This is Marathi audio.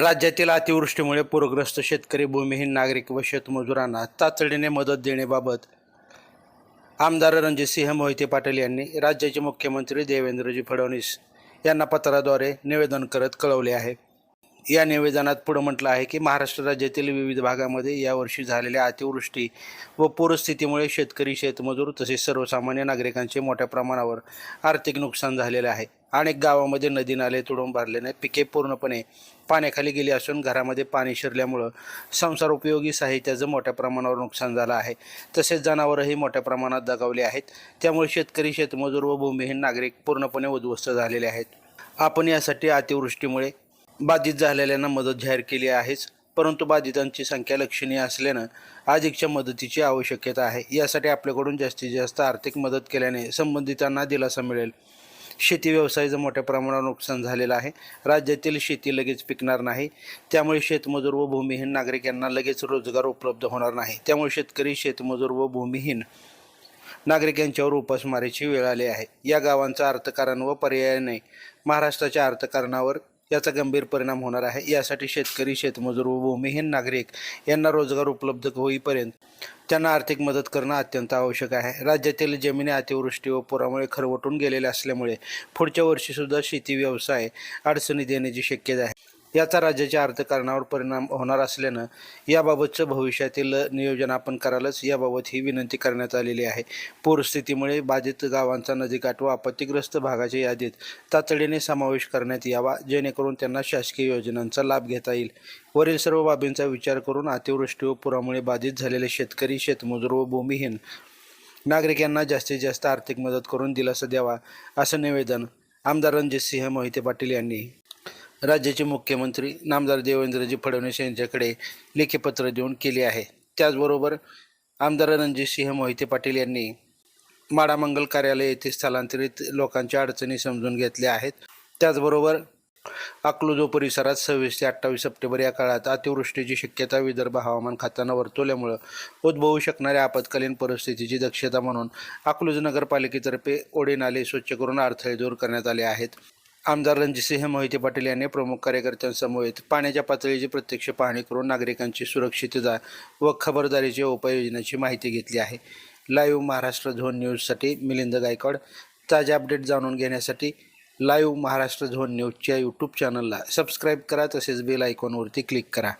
राज्यातील अतिवृष्टीमुळे पूरग्रस्त शेतकरी भूमिहीन नागरिक व शेतमजुरांना तातडीने मदत देण्याबाबत आमदार रणजितसिंह मोहिते पाटील यांनी राज्याचे मुख्यमंत्री देवेंद्रजी फडणवीस यांना पत्राद्वारे निवेदन करत कळवले आहे. या निवेदनात पुढं म्हटलं आहे की महाराष्ट्र राज्यातील विविध भागामध्ये यावर्षी झालेल्या अतिवृष्टी व पूरस्थितीमुळे शेतकरी शेतमजूर तसेच सर्वसामान्य नागरिकांचे मोठ्या प्रमाणावर आर्थिक नुकसान झालेले आहे. अनेक गावामध्ये नदी नाले तुडून भरल्याने पिके पूर्णपणे पाण्याखाली गेली असून घरामध्ये पाणी शिरल्यामुळं संसार उपयोगी साहित्याचं मोठ्या प्रमाणावर नुकसान झालं आहे. तसेच जनावरही मोठ्या प्रमाणात दगावले आहेत. त्यामुळे शेतकरी शेतमजूर व भूमिहीन नागरिक पूर्णपणे उद्ध्वस्त झालेले आहेत. आपण यासाठी अतिवृष्टीमुळे बाधित झालेल्यांना मदत जाहीर केली आहेच परंतु बाधितांची संख्या लक्षणीय असल्यानं अधिकच्या मदतीची आवश्यकता आहे. यासाठी आपल्याकडून जास्तीत जास्त आर्थिक मदत केल्याने संबंधितांना दिलासा मिळेल. शेती व्यवसायाचं मोठ्या प्रमाणावर नुकसान झालेलं आहे. राज्यातील शेती लगेच पिकणार नाही. त्यामुळे शेतमजूर व भूमिहीन नागरिक यांना लगेच रोजगार उपलब्ध होणार नाही. त्यामुळे शेतकरी शेतमजूर व भूमिहीन नागरिक यांच्यावर उपासमारीची वेळ आली आहे. या गावांचं अर्थकारण व पर्यायाने महाराष्ट्राच्या अर्थकारणावर याचा गंभीर परिणाम होणार आहे. यासाठी शेतकरी शेतमजूर व भूमिहीन नागरिक यांना रोजगार उपलब्ध होईपर्यंत त्यांना आर्थिक मदत करणं अत्यंत आवश्यक आहे. राज्यातील जमिनी अतिवृष्टी व पुरामुळे खरवटून गेलेल्या असल्यामुळे पुढच्या वर्षीसुद्धा शेती व्यवसाय अडचणीत येण्याची शक्यता आहे. याचा राज्याच्या अर्थकारणावर परिणाम होणार असल्यानं याबाबतचं भविष्यातील नियोजन आपण करायलाच याबाबत ही विनंती करण्यात आलेली आहे. पूरस्थितीमुळे बाधित गावांचा नदीकाठ व आपत्तीग्रस्त भागाच्या यादीत तातडीने समावेश करण्यात यावा जेणेकरून त्यांना शासकीय योजनांचा लाभ घेता येईल. वरील सर्व बाबींचा विचार करून अतिवृष्टी व पुरामुळे बाधित झालेले शेतकरी शेतमजूर व भूमिहीन नागरिक यांना जास्तीत जास्त आर्थिक मदत करून दिलासा द्यावा असं निवेदन आमदार रणजित सिंह मोहिते पाटील यांनी राज्याचे मुख्यमंत्री नामदार देवेंद्रजी फडणवीस यांच्याकडे लेखी पत्र देऊन केले आहे. त्याचबरोबर आमदार रणजितसिंह मोहिते पाटील यांनी माडामंगल कार्यालय येथे स्थलांतरित लोकांच्या अडचणी समजून घेतल्या आहेत. त्याचबरोबर अकलूजो परिसरात सव्वीस ते अठ्ठावीस सप्टेंबर या काळात अतिवृष्टीची शक्यता विदर्भ हवामान खात्यानं वर्तवल्यामुळं उद्भवू शकणाऱ्या आपत्कालीन परिस्थितीची दक्षता म्हणून अकलूज नगरपालिकेतर्फे ओढे नाले स्वच्छ करून अडथळे दूर करण्यात आले आहेत. आमदार रणजितसिंह मोहिते पाटील यांनी प्रमुख कार्यकर्त्यांसमवेत पाण्याच्या पातळीची प्रत्यक्ष पाहणी करून नागरिकांची सुरक्षितता व खबरदारीच्या उपाययोजनांची माहिती घेतली आहे. लाईव्ह महाराष्ट्र झोन न्यूजसाठी मिलिंद गायकवाड. ताज्या अपडेट जाणून घेण्यासाठी लाईव्ह महाराष्ट्र झोन न्यूजच्या यूट्यूब चॅनलला सबस्क्राईब करा तसेच बेल आयकॉनवरती क्लिक करा.